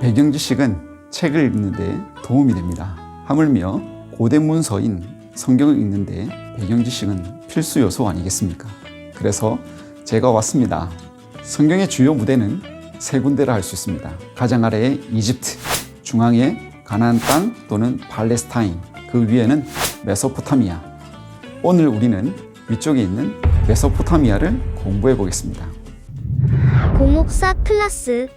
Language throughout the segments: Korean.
배경 지식은 책을 읽는데 도움이 됩니다. 하물며 고대 문서인 성경을 읽는데 배경 지식은 필수 요소 아니겠습니까? 그래서 제가 왔습니다. 성경의 주요 무대는 세 군데라 할수 있습니다. 가장 아래에 이집트, 중앙에 가나안 땅 또는 팔레스타인, 그 위에는 메소포타미아. 오늘 우리는 위쪽에 있는 메소포타미아를 공부해 보겠습니다. 고목사 클라스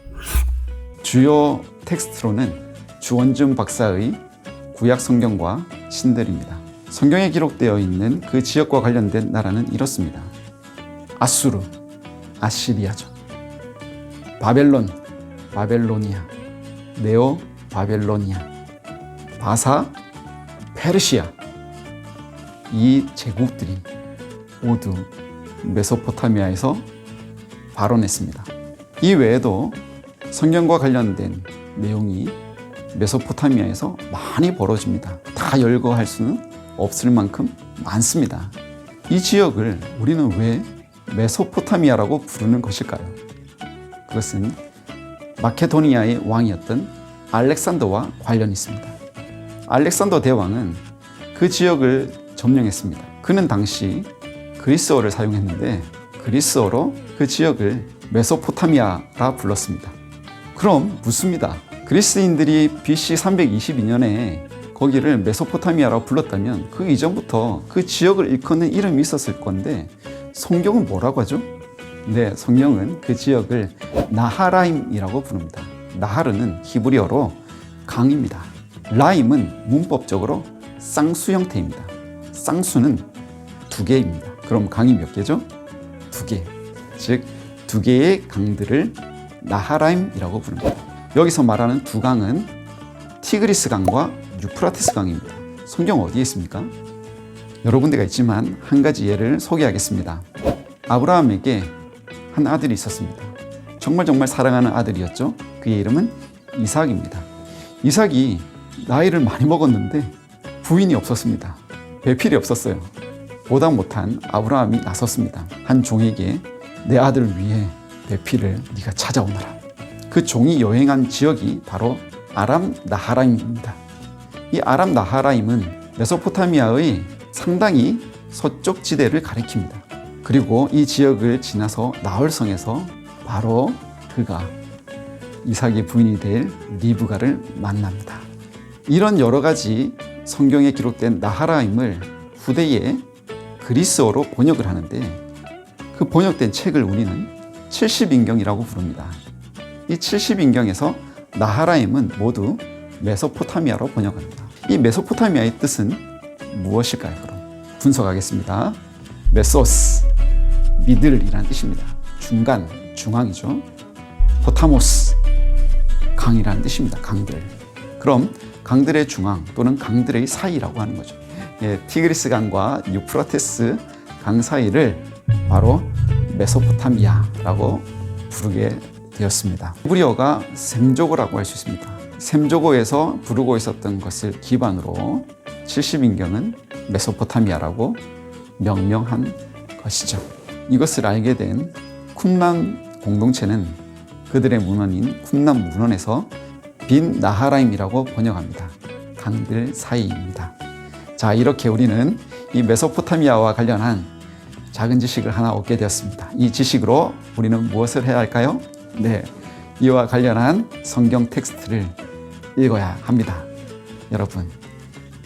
주요 텍스트로는 주원준 박사의 구약 성경과 신들입니다. 성경에 기록되어 있는 그 지역과 관련된 나라는 이렇습니다. 아수르, 아시리아죠. 바벨론, 바벨로니아, 네오 바벨로니아, 바사, 페르시아. 이 제국들이 모두 메소포타미아에서 발원했습니다. 이 외에도 성경과 관련된 내용이 메소포타미아에서 많이 벌어집니다. 다 열거할 수는 없을 만큼 많습니다. 이 지역을 우리는 왜 메소포타미아라고 부르는 것일까요? 그것은 마케도니아의 왕이었던 알렉산더와 관련이 있습니다. 알렉산더 대왕은 그 지역을 점령했습니다. 그는 당시 그리스어를 사용했는데 그리스어로 그 지역을 메소포타미아라 불렀습니다. 그럼 묻습니다. 그리스인들이 BC 322년에 거기를 메소포타미아라고 불렀다면 그 이전부터 그 지역을 일컫는 이름이 있었을 건데 성경은 뭐라고 하죠? 네, 성경은 그 지역을 나하라임이라고 부릅니다. 나하르는 히브리어로 강입니다. 라임은 문법적으로 쌍수 형태입니다. 쌍수는 두 개입니다. 그럼 강이 몇 개죠? 두 개. 즉, 두 개의 강들을 나하라임이라고 부릅니다. 여기서 말하는 두 강은 티그리스 강과 유프라테스 강입니다. 성경 어디에 있습니까? 여러 군데가 있지만 한 가지 예를 소개하겠습니다. 아브라함에게 한 아들이 있었습니다. 정말 정말 사랑하는 아들이었죠. 그의 이름은 이삭입니다. 이삭이 나이를 많이 먹었는데 부인이 없었습니다. 배필이 없었어요. 보다 못한 아브라함이 나섰습니다. 한 종에게 내 아들을 위해 배필을 네가 찾아오너라. 그 종이 여행한 지역이 바로 아람 나하라임입니다. 이 아람 나하라임은 메소포타미아의 상당히 서쪽 지대를 가리킵니다. 그리고 이 지역을 지나서 나홀성에서 바로 그가 이삭의 부인이 될 리브가를 만납니다. 이런 여러 가지 성경에 기록된 나하라임을 후대에 그리스어로 번역을 하는데 그 번역된 책을 우리는 70인경이라고 부릅니다. 이 70인경에서 나하라임은 모두 메소포타미아로 번역합니다. 이 메소포타미아의 뜻은 무엇일까요? 그럼 분석하겠습니다. 메소스, 미들이라는 뜻입니다. 중간, 중앙이죠. 포타모스, 강이라는 뜻입니다. 강들. 그럼 강들의 중앙 또는 강들의 사이라고 하는 거죠. 예, 티그리스 강과 유프라테스 강 사이를 바로 메소포타미아라고 부르게 되었습니다. 히브리어가 셈조고라고 할 수 있습니다. 셈조고에서 부르고 있었던 것을 기반으로 70인경은 메소포타미아라고 명명한 것이죠. 이것을 알게 된 쿰란 공동체는 그들의 문헌인 쿰란 문헌에서 빈 나하라임이라고 번역합니다. 강들 사이입니다. 자, 이렇게 우리는 이 메소포타미아와 관련한 작은 지식을 하나 얻게 되었습니다. 이 지식으로 우리는 무엇을 해야 할까요? 네. 이와 관련한 성경 텍스트를 읽어야 합니다. 여러분,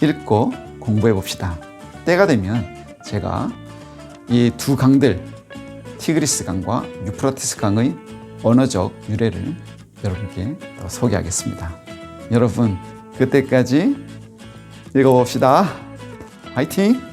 읽고 공부해 봅시다. 때가 되면 제가 이 두 강들, 티그리스 강과 유프라티스 강의 언어적 유래를 여러분께 더 소개하겠습니다. 여러분, 그때까지 읽어봅시다. 화이팅!